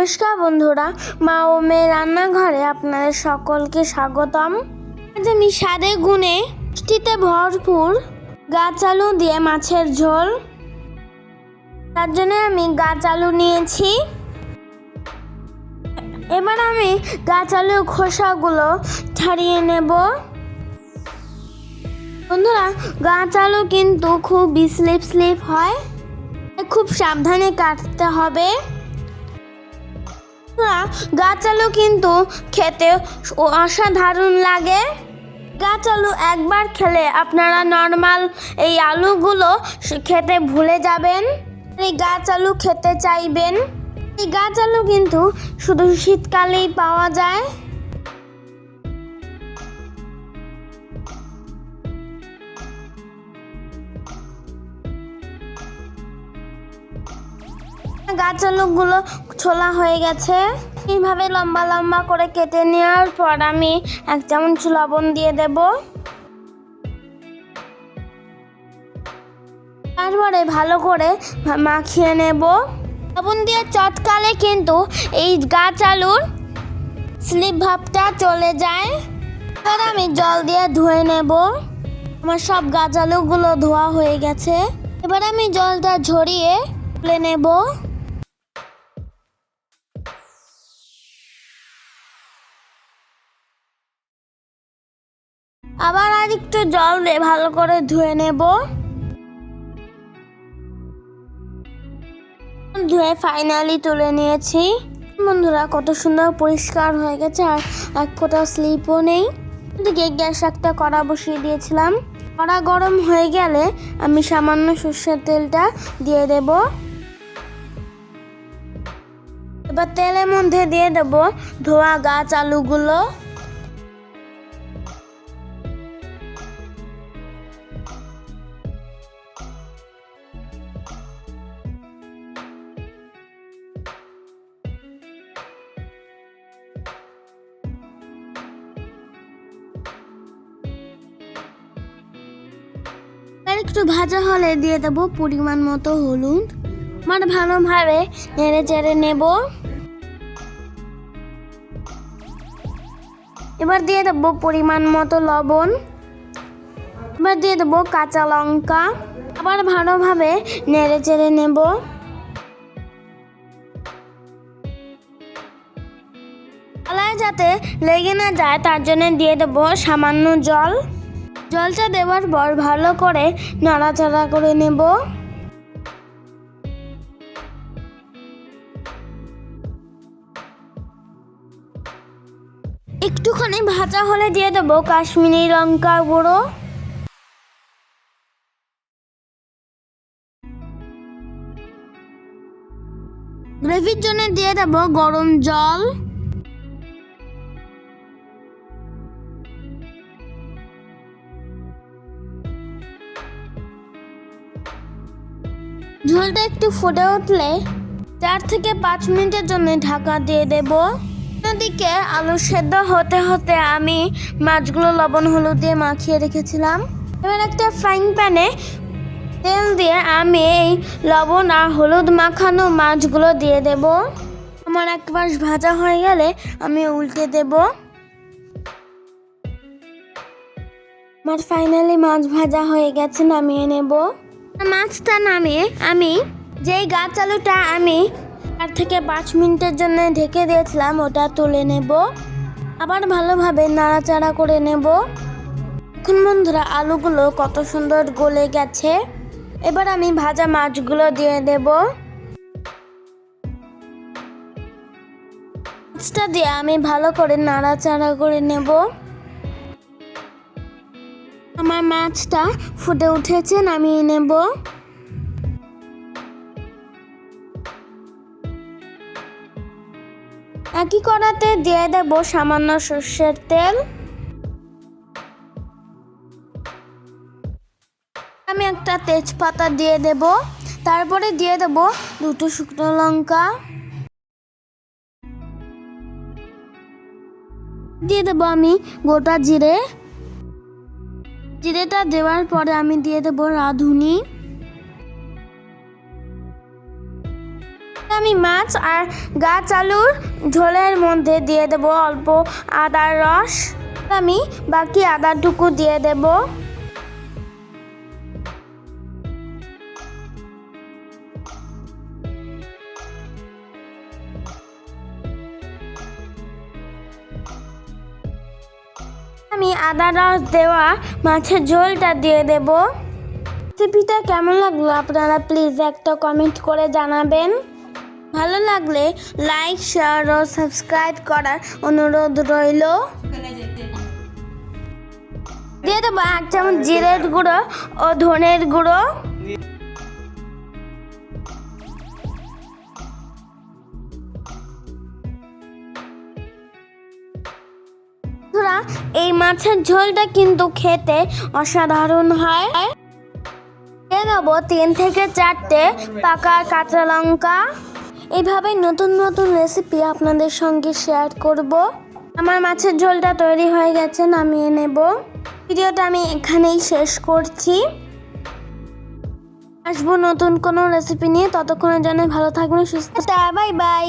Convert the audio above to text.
নমস্কার বন্ধুরা, মা ও মেয়ে রান্নাঘরে আপনাদের সকলকে স্বাগতম। আজ আমি স্বাদে গুণে পুষ্টিতে ভরপুর গাছ আলু দিয়ে মাছের ঝোল। তার জন্য আমি গাছ আলু নিয়েছি। এবার আমি গাছ আলুর খোসাগুলো ছাড়িয়ে নেব। বন্ধুরা, গাছ আলু কিন্তু খুব স্লিপ স্লিপ হয়। খুব সাবধানে কাটতে হবে। বন্ধুরা, গাছ আলু কিন্তু খেতে অসাধারণ লাগে। গাছ আলু একবার খেলে আপনারা নর্মাল এই আলুগুলো খেতে ভুলে যাবেন। এই গাছ আলু খেতে চাইবেন। এই গাছ আলু কিন্তু শুধু শীতকালেই পাওয়া যায়। গাছ আলুগুলো ছোলা হয়ে গেছে। এইভাবে লম্বা লম্বা করে কেটে নেওয়ার পর আমি এক চামচ লবণ দিয়ে দেব। তারপরে ভালো করে মাখিয়ে নেব। লবণ দিয়ে চটকালে কিন্তু এই গাছ আলুর স্লিপ ভাবটা চলে যায়। এবার আমি জল দিয়ে ধুয়ে নেব। আমার সব গাছ আলুগুলো ধোয়া হয়ে গেছে। এবার আমি জলটা ঝরিয়ে তুলে নেব। আবার আর একটু জল দিয়ে ভালো করে ধুয়ে নেব। ধুয়ে ফাইনালি তুলে নিয়েছি। বন্ধুরা, কত সুন্দর পরিষ্কার হয়ে গেছে, আর এক ফোঁটা স্লিপও নেই। এদিকে গ্যাস একটা কড়া বসিয়ে দিয়েছিলাম। কড়া গরম হয়ে গেলে আমি সামান্য সর্ষের তেলটা দিয়ে দেব। এবার তেলের মধ্যে দিয়ে দেব ধোয়া গাছ আলুগুলো। একটু ভাজা হলে দিয়ে দেবো পরিমাণ মতো হলুদ। মানে ভালোভাবে নেড়ে চেড়ে নেব। এবার দিয়ে দেবো পরিমাণ মতো লবণ। এবার দিয়ে দেবো কাঁচা লঙ্কা। আবার ভালোভাবে নেড়ে চেড়ে নেব। গলায় যাতে লেগে না যায়, তার জন্য দিয়ে দেবো সামান্য জল। জলটা দেওয়ার পর ভালো করে নাড়াচাড়া করে নেব। একটুখানি ভাজা হলে দিয়ে দেবো কাশ্মীরি লঙ্কা গুঁড়ো। গ্রেভির জন্য দিয়ে দেবো গরম জল। ঝোলটা একটু ফুটে উঠলে চার থেকে পাঁচ মিনিটের জন্য ঢাকা দিয়ে দেব। অন্যদিকে আলু সেদ্ধ হতে হতে আমি মাছগুলো লবণ হলুদ দিয়ে মাখিয়ে রেখেছিলাম। এবার একটা ফ্রাইং প্যানে তেল দিয়ে আমি এই লবণ আর হলুদ মাখানো মাছগুলো দিয়ে দেব। আমার এক ভাজা হয়ে গেলে আমি উল্টে দেব। আমার ফাইনালি মাছ ভাজা হয়ে গেছে, নামিয়ে নেব। মাছটা নামে আমি যেই গাছ আলুটা আমি চার থেকে পাঁচ মিনিটের জন্য ঢেকে দিয়েছিলাম, ওটা তুলে নেব। আবার ভালোভাবে নাড়াচাড়া করে নেব। এখন বন্ধুরা, আলুগুলো কত সুন্দর গলে গেছে। এবার আমি ভাজা মাছগুলো দিয়ে দেব। মাছটা দিয়ে আমি ভালো করে নাড়াচাড়া করে নেব। আমার মাছটা ফুটে উঠেছে, নামিয়ে নেব। একই কড়াতে দিয়ে দেব সামান্য সর্ষের তেল। আমি একটা তেজপাতা দিয়ে দেব, তারপরে দিয়ে দেব দুটো শুকনো লঙ্কা। দিয়ে দেবো আমি গোটা জিরে। জিরেটা দেওয়ার পরে আমি দিয়ে দেবো রাঁধুনি। আমি মাছ আর গাছ আলুর ঝোলের মধ্যে দিয়ে দেব অল্প আদার রস। আমি বাকি আদাটুকু দিয়ে দেব। আমি আদা রস দেওয়া মাছের ঝোলটা দিয়ে দেব। রেসিপিটা কেমন লাগল আপনারা প্লিজ একটা কমেন্ট করে জানাবেন। ভালো লাগলে লাইক শেয়ার ও সাবস্ক্রাইব করার অনুরোধ রইল। দিয়ে দেবো এক চামচ জিরের গুঁড়ো ও ধনের গুঁড়ো। এই মাছের ঝোলটা কিন্তু খেতে অসাধারণ হয়। দেবো তিন থেকে চারটে পাকা কাঁচা লঙ্কা। এইভাবে নতুন নতুন রেসিপি আপনাদের সঙ্গে শেয়ার করব। আমার মাছের ঝোলটা তৈরি হয়ে গেছে, নামিয়ে নেব। ভিডিওটা আমি এখানেই শেষ করছি। আসব নতুন কোনো রেসিপি নিয়ে। ততক্ষণের জন্য ভালো থাকবেন, সুস্থ বাই বাই।